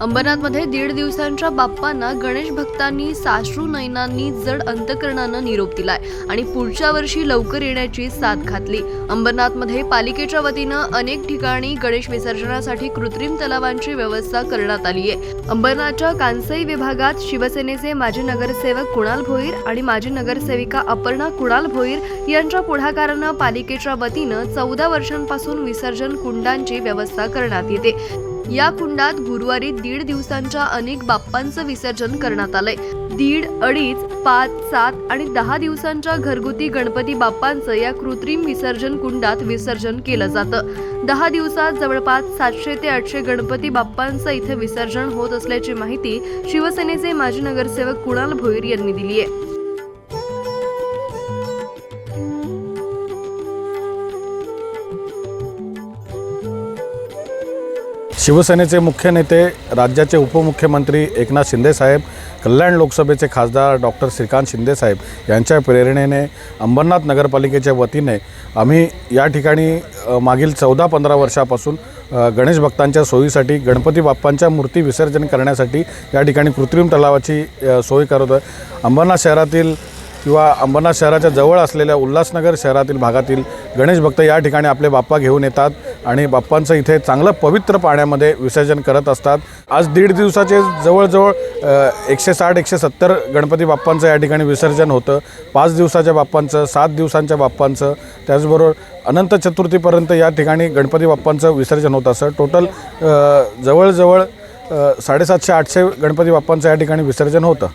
अंबरनाथमध्ये दीड दिवसांच्या बाप्पांना गणेश भक्तांनी साश्रू नयनांनी जड अंतकरणानं निरोप दिलाय आणि पुढच्या वर्षी लवकर येण्याची साथ घातली. अंबरनाथमध्ये पालिकेच्या वतीनं अनेक ठिकाणी गणेश विसर्जनासाठी कृत्रिम तलावांची व्यवस्था करण्यात आली आहे. अंबरनाथच्या कांसई विभागात शिवसेनेचे माजी नगरसेवक कुणाल भोईर आणि माजी नगरसेविका अपर्णा कुणाल भोईर यांच्या पुढाकारानं पालिकेच्या वतीनं चौदा वर्षांपासून विसर्जन कुंडांची व्यवस्था करण्यात येते. या कुंडात गुरुवारी दीड दिवसांच्या अनेक बाप्पांचं विसर्जन करण्यात आलंय. दीड अडीच पाच सात आणि दहा दिवसांच्या घरगुती गणपती बाप्पांचं या कृत्रिम विसर्जन कुंडात विसर्जन केलं जातं. दहा दिवसात जवळपास सातशे ते आठशे गणपती बाप्पांचं इथे विसर्जन होत असल्याची माहिती शिवसेनेचे माजी नगरसेवक कुणाल भोईर यांनी दिली आहे शिवसेनेचे मुख्य नेते राज्याचे उपमुख्यमंत्री एकनाथ शिंदेसाहेब कल्याण लोकसभेचे खासदार डॉक्टर श्रीकांत शिंदेसाहेब यांच्या प्रेरणेने अंबरनाथ नगरपालिकेच्या वतीने आम्ही या ठिकाणी मागील चौदा पंधरा वर्षापासून गणेश भक्तांच्या सोयीसाठी गणपती बाप्पांच्या मूर्ती विसर्जन करण्यासाठी या ठिकाणी कृत्रिम तलावाची सोय करत आहे अंबरनाथ शहरातील किंवा अंबरनाथ शहराच्या जवळ असलेल्या उल्हासनगर शहरातील भागातील गणेश भक्त या ठिकाणी आपले बाप्पा घेऊन येतात. आणि बाप्पांचं इथे चांगलं पवित्र पाण्यामध्ये विसर्जन करत असतात. आज दीड दिवसाचे जवळजवळ एकशे साठ एकशे सत्तर गणपती बाप्पांचं या ठिकाणी विसर्जन होतं. पाच दिवसाच्या बाप्पांचं सात दिवसांच्या बाप्पांचं त्याचबरोबर अनंत चतुर्थीपर्यंत या ठिकाणी गणपती बाप्पांचं विसर्जन होत असं. टोटल जवळजवळ साडेसातशे आठशे गणपती बाप्पांचं या ठिकाणी विसर्जन होतं.